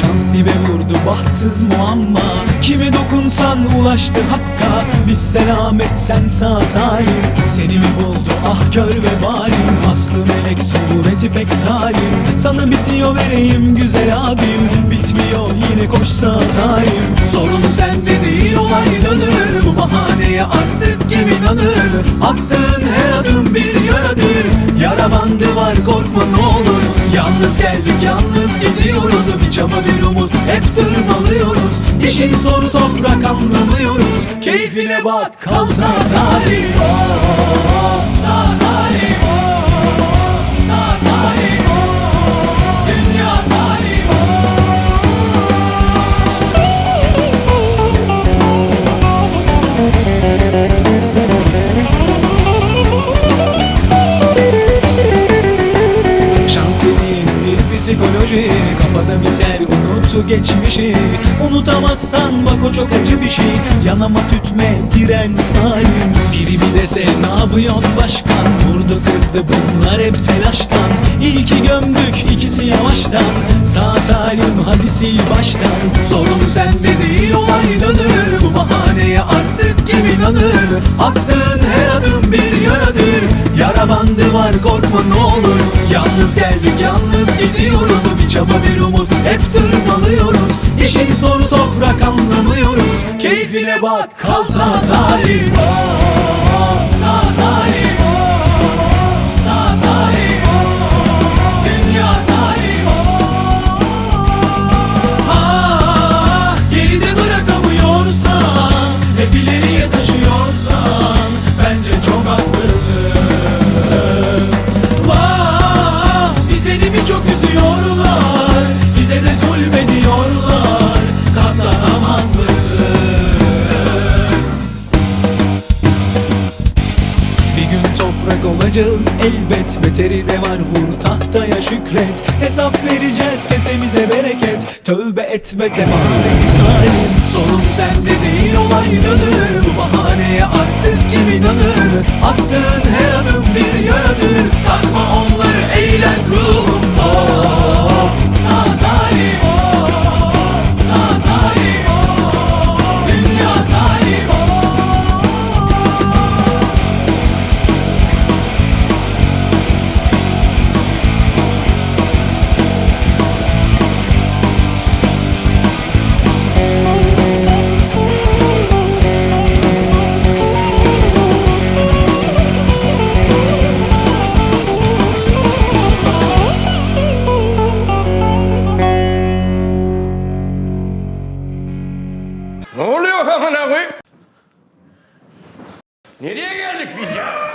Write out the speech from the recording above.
Şans dibe vurdu bahtsız muamma. Kime dokunsan ulaştı hakka Biz selamet sen sağ salim Seni mi buldu ah kör ve valim Aslı melek sureti pek zalim Sana bitiyor vereyim güzel abim Bitmiyor yine koşsa salim inanır Attığın her adım bir yaradır. Yara bandı var korkma ne olur. Yalnız geldik yalnız gidiyoruz. Bir çaba bir umut hep tırmalıyoruz. İşin zoru toprak anlamıyoruz. Keyfine bak kalsa zalim Oh, psikoloji Kafada biter unutu geçmişi. Unutamazsan bak o çok acı bir şey. Yanama tütme diren salim Biri bir dese ne yapıyorsun başkan? Vurdu kırdı bunlar hep telaştan. İlki gömdük ikisi yavaştan. Sağ salim hadi sil baştan. Sorun sende değil olay dönür. Bu bahaneye artık kim inanır? Attığın her adım bir yaradır Bandı var korkma ne olur. Yalnız geldik yalnız gidiyoruz. Bir çaba bir umut hep tırmalıyoruz. İşin zoru toprak anlamıyoruz. Keyfine bak kalsa zalim. Oh, toprak olacağız. Elbet Beteri de var. Vur tahtaya şükret. Hesap vereceğiz. Kesemize bereket. Tövbe etme devam et salim Sorun sende değil olay Bu bahaneye artık kim inanır Attığın her adım bir yaradır Ne oluyor amına koyayım? Nereye geldik biz ya?